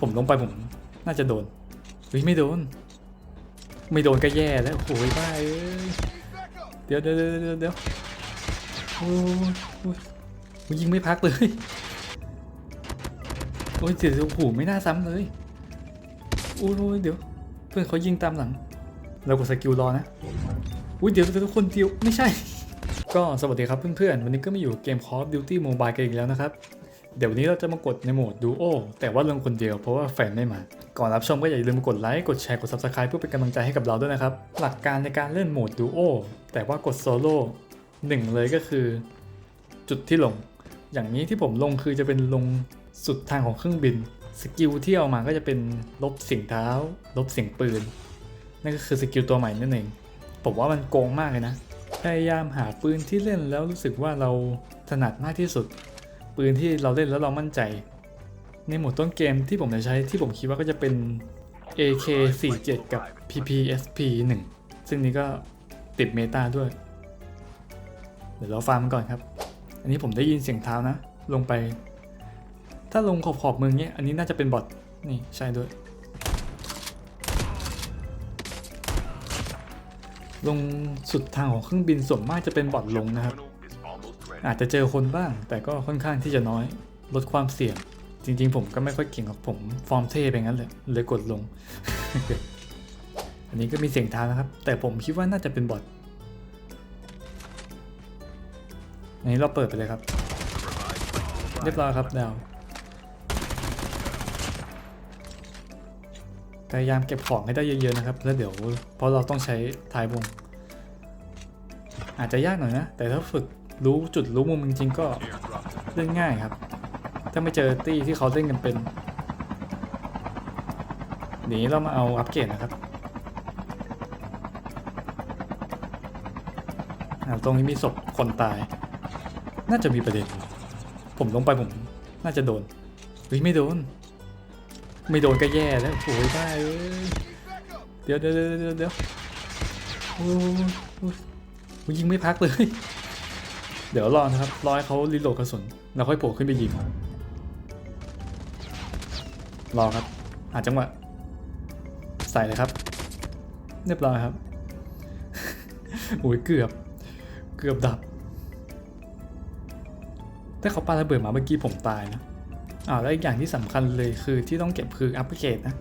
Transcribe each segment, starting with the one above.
ผมลงไปผมน่าจะโดนเฮ้ยไม่โดน ไม่โดนก็แย่แล้วโอ้ยบ้าเอ้ยเดี๋ยวเดี๋ยวเดี๋ยวเดี๋ยวโอ้ยโอ้ยโอ้ยยิงไม่พักเลยโอ้ยเดี๋ยวโอ้โหไม่น่าซ้ำเลยโอ้ยโอ้ยเดี๋ยว เพื่อนเขายิงตามหลังเรากดสกิลรอนะอุ้ยเดี๋ยวเดี๋ยวทุกคนเดียวไม่ใช่ ก็สวัสดีครับเพื่อนๆ วันนี้ก็มาอยู่เกม Call of Duty Mobile กันอีกแล้วนะครับ เดี๋ยววันนี้เราจะมากดในโหมด Duo แต่ว่าลงคนเดียวเพราะว่าแฟนไม่มา ก่อนรับชมก็อย่าลืมกดไลค์ กดแชร์ กด Subscribe เพื่อเป็นกำลังใจให้กับเราด้วยนะครับ หลักการในการเล่นโหมด Duo แต่ว่ากดโซโล่หนึ่งเลยก็คือ จุดที่ลง อย่างนี้ที่ผมลงคือจะเป็นลงสุดทางของเครื่องบิน สกิลที่เอามาก็จะเป็นลบเสียงเท้า ลบเสียงปืน นั่นก็คือสกิลตัวใหม่นั่นเอง ผมว่ามันโกงมากเลยนะ พยายามหาปืนที่เล่นแล้วรู้สึกว่าเราถนัดมากที่สุด ปืนที่เราเล่นแล้วเรามั่นใจ ในหมวดต้นเกมที่ผมจะใช้ที่ผมคิดว่าก็จะเป็น AK47 กับ PPSP1 ซึ่งนี้ก็ติดเมตาด้วย เดี๋ยวเราฟาร์มมันก่อนครับ อันนี้ผมได้ยินเสียงเท้านะ ลงไป ถ้าลงขอบขอบเมืองเนี้ย อันนี้น่าจะเป็นบอทนี่ใช่ด้วย ลงสุดทางของเครื่องบินส่วนมากจะเป็นบอทลงนะครับ อาจจะเจอคนบ้าง แต่ก็ค่อนข้างที่จะน้อยลดความเสี่ยง จริง ๆ ผมก็ไม่ค่อยเก่งหรอกผมฟอร์มเท่ไปงั้นเลยเลยกดลง อันนี้ก็มีเสียงท้านะครับ แต่ผมคิดว่าน่าจะเป็นบอทอันนี้เราเปิดไปเลยครับ เรียบร้อยครับดาวพยายามเก็บของให้ได้เยอะๆนะครับ แล้วเดี๋ยวเพราะเราต้องใช้ทายวง อาจจะยากหน่อยนะ แต่ถ้าฝึก รู้จุดรู้มุมจริงๆก็เล่นง่ายครับ ถ้าไม่เจอตี้ที่เขาเล่นกันเป็นเดี๋ยวนี้เรามาเอาอัปเกรดนะครับตรงนี้มีศพคนตาย น่าจะมีประเด็น ผมลงไปผม น่าจะโดนเฮ้ยไม่โดน ไม่โดนก็แย่แล้วโอ้ยบ้าเอ้ยเดี๋ยวเดี๋ยวเดี๋ยวเดี๋ยวเดี๋ยวโอ้ยโอ้ยโอ้ยยิงไม่พักเลย เดี๋ยวรอนะครับ รอให้เขารีโหลดกระสุน แล้วค่อยโผล่ขึ้นไปยิง รอครับ หาจังหวะ ใส่เลยครับ เรียบร้อยครับ โอ้ยเกือบ เกือบดับ ถ้าเขาปาระเบิดมาเมื่อกี้ผมตายนะอ่าแล้วอีกอย่างที่สำคัญเลยคือที่ต้องเก็บคืออัปเกรดนะ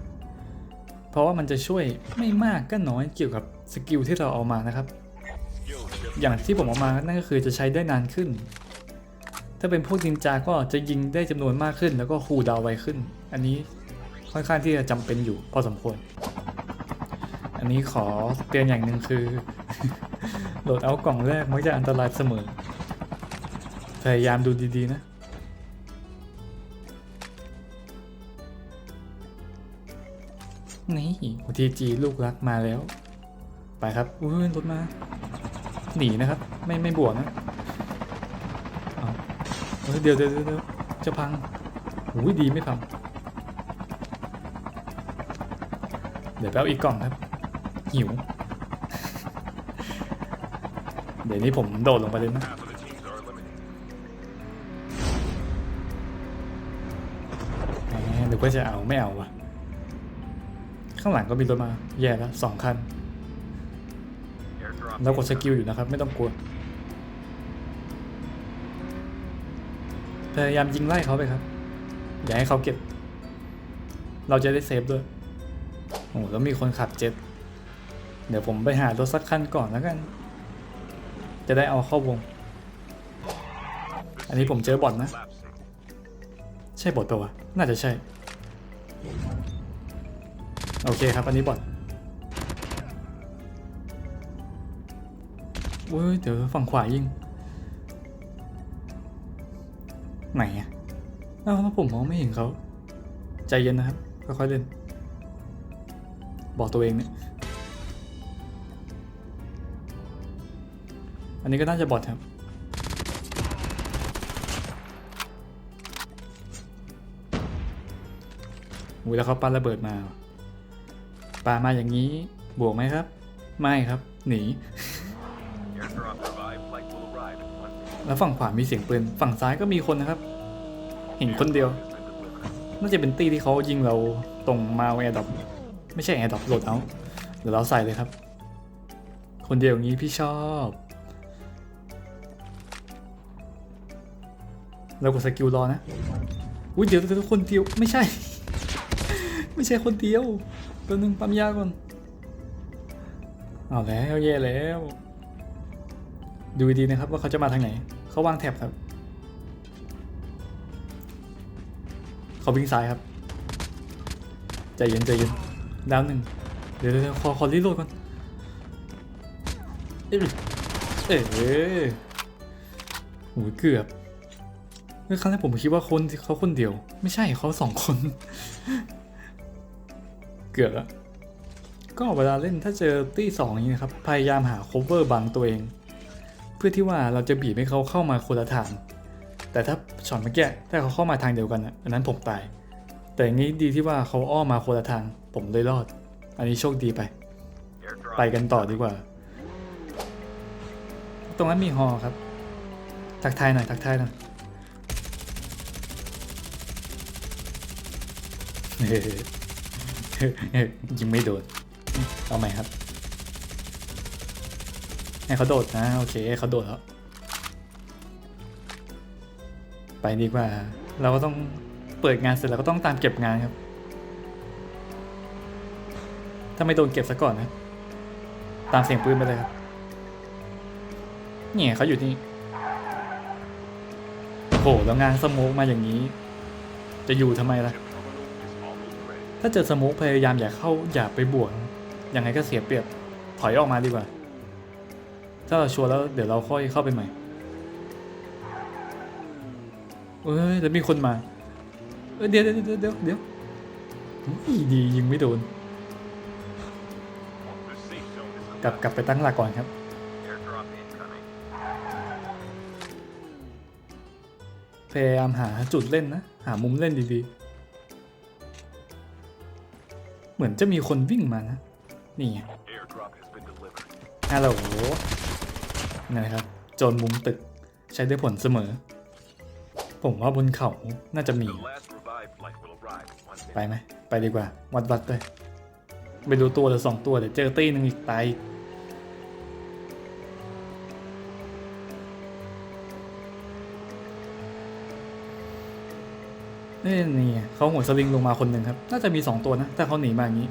เพราะว่ามันจะช่วยไม่มากก็น้อยเกี่ยวกับสกิลที่เราเอามานะครับ อย่างที่ผมเอามานั่นก็คือจะใช้ได้นานขึ้น ถ้าเป็นพวกนินจาก็จะยิงได้จำนวนมากขึ้น แล้วก็คูดาวไวขึ้น อันนี้ค่อนข้างที่จะจำเป็นอยู่พอสมควร อันนี้ขอเตือนอย่างหนึ่งคือ โหลดเอากล่องแรกมักจะอันตรายเสมอ พยายามดูดีๆนะนี่ทีจีลูกรักมาแล้ว ไปครับ อุ้ยรถมา หนีนะครับ ไม่ไม่บวกนะเเดี๋ยวเดี๋ยวเดี๋ยวจะพังอุ้ยดีไม่พัง เดี๋ยวไปเอาอีกกล่องครับ หิว เดี๋ยวนี้ผมโดดลงไปเลยนะแหมหรือว่าจะเอาไม่เอาวะข้างหลังก็มีรถมา แย่แล้วสองคัน เรากดสกิลอยู่นะครับ ไม่ต้องกลัว พยายามยิงไล่เขาไปครับ อย่าให้เขาเก็บ เราจะได้เซฟด้วย โอ้แล้วมีคนขับเจ็ต เดี๋ยวผมไปหารถสักคันก่อนแล้วกัน จะได้เอาเข้าวง อันนี้ผมเจอบอทนะ ใช่บอทปะวะ น่าจะใช่ โอเคครับ อันนี้บอท เว้ยเดี๋ยวฝั่งขวายิงไหนอะอ้าวแล้วผมมองไม่เห็นเขา ใจเย็นนะครับ ค่อยๆเล่น บอกตัวเองเนี่ย อันนี้ก็น่าจะบอทครับ อุ้ยแล้วเขาปาระเบิดมาปามาอย่างนี้ บวกไหมครับ ไม่ครับ หนี แล้วฝั่งขวามีเสียงปืนฝั่งซ้ายก็มีคนนะครับ เห็นคนเดียว น่าจะเป็นตีที่เขายิงเราตรงมาแอร์ดอปไม่ใช่แอร์ดอปโหลดเอาเดี๋ยวเราใส่เลยครับ คนเดียวอย่างนี้พี่ชอบเรากดสกิลรอนะอุ้ยเดี๋ยวเดี๋ยวคนเดียวไม่ใช่ ไม่ใช่คนเดียวตัวหนึ่งปั๊มยาก่อนเอาแล้วแย่แล้ว ดูดีนะครับว่าเขาจะมาทางไหน เขาวางแท็บครับ เขาวิ่งซ้ายครับใจเย็นใจเย็นดาวหนึ่งเดี๋ยวเดี๋ยวขอขอรีโหลดก่อน เอ้ยเอ้ยโหเกือบเมื่อครั้งแรกผมคิดว่าคนเขาคนเดียว ไม่ใช่เขาสองคน เกือบแล้วก็เวลาเล่นถ้าเจอตี้สองนี้นะครับ พยายามหา cover บังตัวเอง เพื่อที่ว่าเราจะบีบให้เขาเข้ามาคนละทาง แต่ถ้าช็อตเมื่อกี้ถ้าเขาเข้ามาทางเดียวกันอะอันนั้นผมตาย แต่อย่างนี้ดีที่ว่าเขาอ้อมมาคนละทาง ผมเลยรอด อันนี้โชคดีไป ไปกันต่อดีกว่า ตรงนั้นมีฮอครับ ทักทายหน่อยทักทายหน่อยเฮ้ยยิงไม่โดน เอาใหม่ครับ ให้เขาโดดนะ โอเคเขาโดดแล้ว ไปดีกว่า เราก็ต้องเปิดงานเสร็จเราก็ต้องตามเก็บงานครับ ถ้าไม่โดนเก็บซะก่อนนะ ตามเสียงปืนไปเลยครับ เนี่ยเขาอยู่นี่โอ้โหแล้วงานสโมกมาอย่างนี้ จะอยู่ทำไมล่ะ ถ้าเจอสโมกพยายามอย่าเข้าอย่าไปบวกยังไงก็เสียเปรียบถอยออกมาดีกว่า ถ้าเราชัวร์แล้วเดี๋ยวเราค่อยเข้าไปใหม่เอ้ยแล้วมีคนมาเอ้ยเดี๋ยวเดี๋ยวเดี๋ยวเดี๋ยวเดี๋ยวอุ๊ยดียิงไม่โดน กลับกลับไปตั้งหลักก่อนครับ พยายามหาจุดเล่นนะ หามุมเล่นดีๆ เหมือนจะมีคนวิ่งมานะ นี่ไงฮัลโหล นะครับ โจรมุมตึกใช้ได้ผลเสมอ ผมว่าบนเขาน่าจะมี ไปไหม ไปดีกว่า วัดวัดเลยไปดูตัวหรือสองตัวเดี๋ยวเจอตีหนึ่งอีกตายอีกเอ้ยนี่เขาหัวสลิงลงมาคนหนึ่งครับ น่าจะมีสองตัวนะถ้าเขาหนีมาอย่างนี้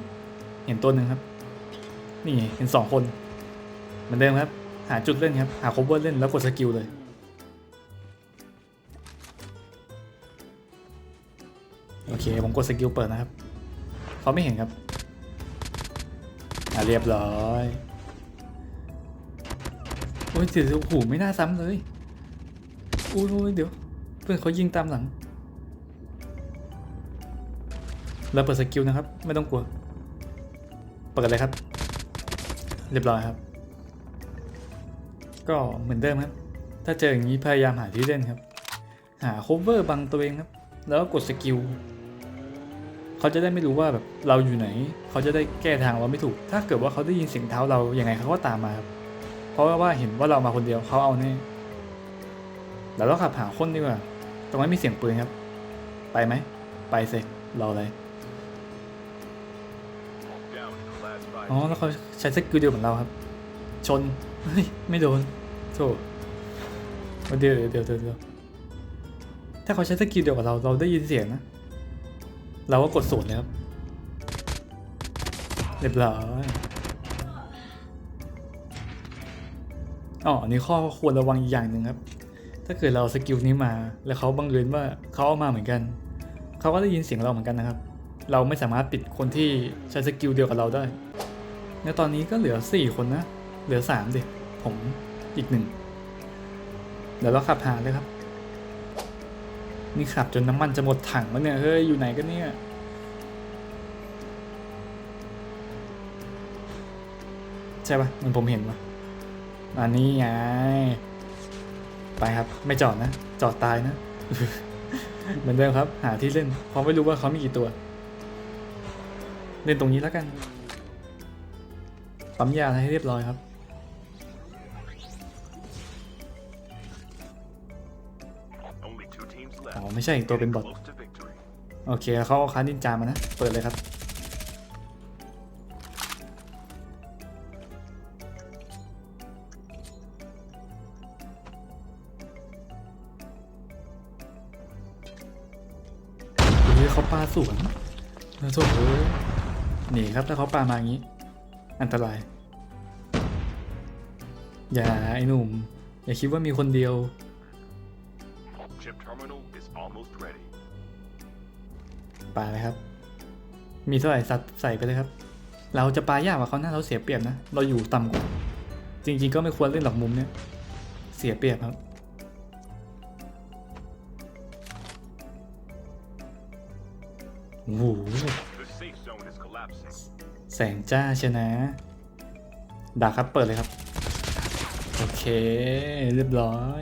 เห็นตัวหนึ่งครับ นี่ไงเห็นสองคน เหมือนเดิมครับ หาจุดเล่นครับ หา cover เล่นแล้วกดสกิลเลย โอเค ผมกดสกิลเปิดนะครับ เขาไม่เห็นครับ อะ เรียบร้อยโอ้ยเดี๋ยวโอ้โหไม่น่าซ้ำเลยโอ้ยเดี๋ยว เพื่อนเขายิงตามหลังเราเปิดสกิลนะครับ ไม่ต้องกลัว เปิดเลยครับ เรียบร้อยครับ ก็เหมือนเดิมครับ ถ้าเจออย่างนี้พยายามหาที่เล่นครับ หา cover บังตัวเองครับ แล้วก็กดสกิลเขาจะได้ไม่รู้ว่าแบบเราอยู่ไหน เขาจะได้แก้ทางเราไม่ถูก ถ้าเกิดว่าเขาได้ยินเสียงเท้าเรายัางไงเขาก็ตามมาครับ เพราะว่าเห็นว่าเรามาคนเดียวเขาเอาแน่แล้วเราขับหาคนดีกว่า ตรงนั้นมีเสียงปืนครับ ไปไหม ไปเสร็จรออะไรอ๋อแล้วเขาใช้สกิลเดียวเหมือนเราครับ ชน เฮ้ย ไม่โดนโธ่เดี๋ยวเดี๋ยวเดี๋ยวเดี๋ยวถ้าเขาใช้สกิลเดียวกับเราเราได้ยินเสียงนะ เราก็กดสวนเลยครับเรียบร้อยอ๋อนนี้ข้อควรระวังอีกอย่างหนึ่งครับ ถ้าเกิดเราสกิลนี้มา แล้วเขาบังเอิญว่าเขาเอามาเหมือนกัน เขาก็ได้ยินเสียงเราเหมือนกันนะครับ เราไม่สามารถปิดคนที่ใช้สกิลเดียวกับเราได้แล้วตอนนี้ก็เหลือ 4 คนนะ เหลือ3ดิผมอีกหนึ่งเดี๋ยวเราขับหาเลยครับ นี่ขับจนน้ำมันจะหมดถังแล้วเนี่ย เฮ้ย อยู่ไหนกันเนี่ยใช่ปะมันผมเห็นปะอันนี้ไง ไปครับ ไม่จอดนะ จอดตายนะ เหมือนเดิมครับ หาที่เล่นเพราะไม่รู้ว่าเขามีกี่ตัว เล่นตรงนี้แล้วกัน ปั๊มยาให้เรียบร้อยครับ อ๋อไม่ใช่อีกตัวเป็นบอทโอเคเขาเอาคาร์ดินจามานะ เปิดเลยครับเฮ้ยเขาปลาสวนนะโถ่เอ้ยหนีครับถ้าเขาปลามาอย่างนี้ อันตราย อย่าไอ้หนุ่ม อย่าคิดว่ามีคนเดียว is almost ready. ปาเลยครับ มีเท่าไหร่สัดใส่ไปเลยครับ เราจะปายากกว่าเขานะเราเสียเปรียบนะ เราอยู่ต่ำกว่า จริง ๆ ก็ไม่ควรเล่นหรอกมุมเนี้ยเสียเปรียบครับ โอ้โห The safe zone is collapsing. แสงจ้าเชยวนะ ดาครับเปิดเลยครับ โอเค เรียบร้อย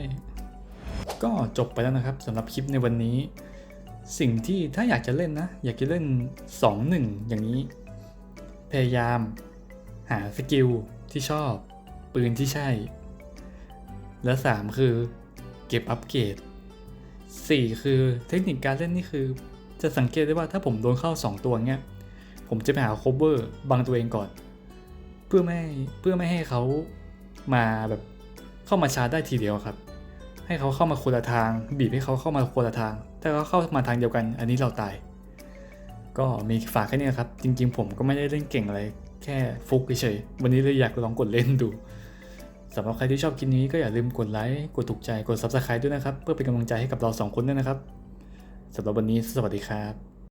ก็จบไปแล้วนะครับสำหรับคลิปในวันนี้ สิ่งที่ถ้าอยากจะเล่นนะ อยากจะเล่น 2-1 อย่างนี้ พยายาม หาสกิลที่ชอบ ปืนที่ใช่ และ 3 คือ เก็บอัปเกรด 4 คือเทคนิคการเล่นนี่คือ จะสังเกตได้ว่าถ้าผมโดนเข้า 2 ตัวเงี้ยผมจะไปหา cover บังตัวเองก่อน เพื่อไม่เพื่อไม่ให้เขามาแบบเข้ามาชาร์จได้ทีเดียวครับ ให้เขาเข้ามาคนละทาง บีบให้เขาเข้ามาคนละทาง ถ้าเขาเข้ามาทางเดียวกัน อันนี้เราตาย ก็มีฝากแค่นี้ครับ จริง ๆ ผมก็ไม่ได้เล่นเก่งอะไร แค่ฟุกเฉยๆวันนี้เลยอยากลองกดเล่นดูสำหรับใครที่ชอบคลิปนี้ก็อย่าลืมกดไลค์ กดถูกใจ กด subscribe ด้วยนะครับ เพื่อเป็นกำลังใจให้กับเราสองคนด้วยนะครับสำหรับวันนี้สวัสดีครับ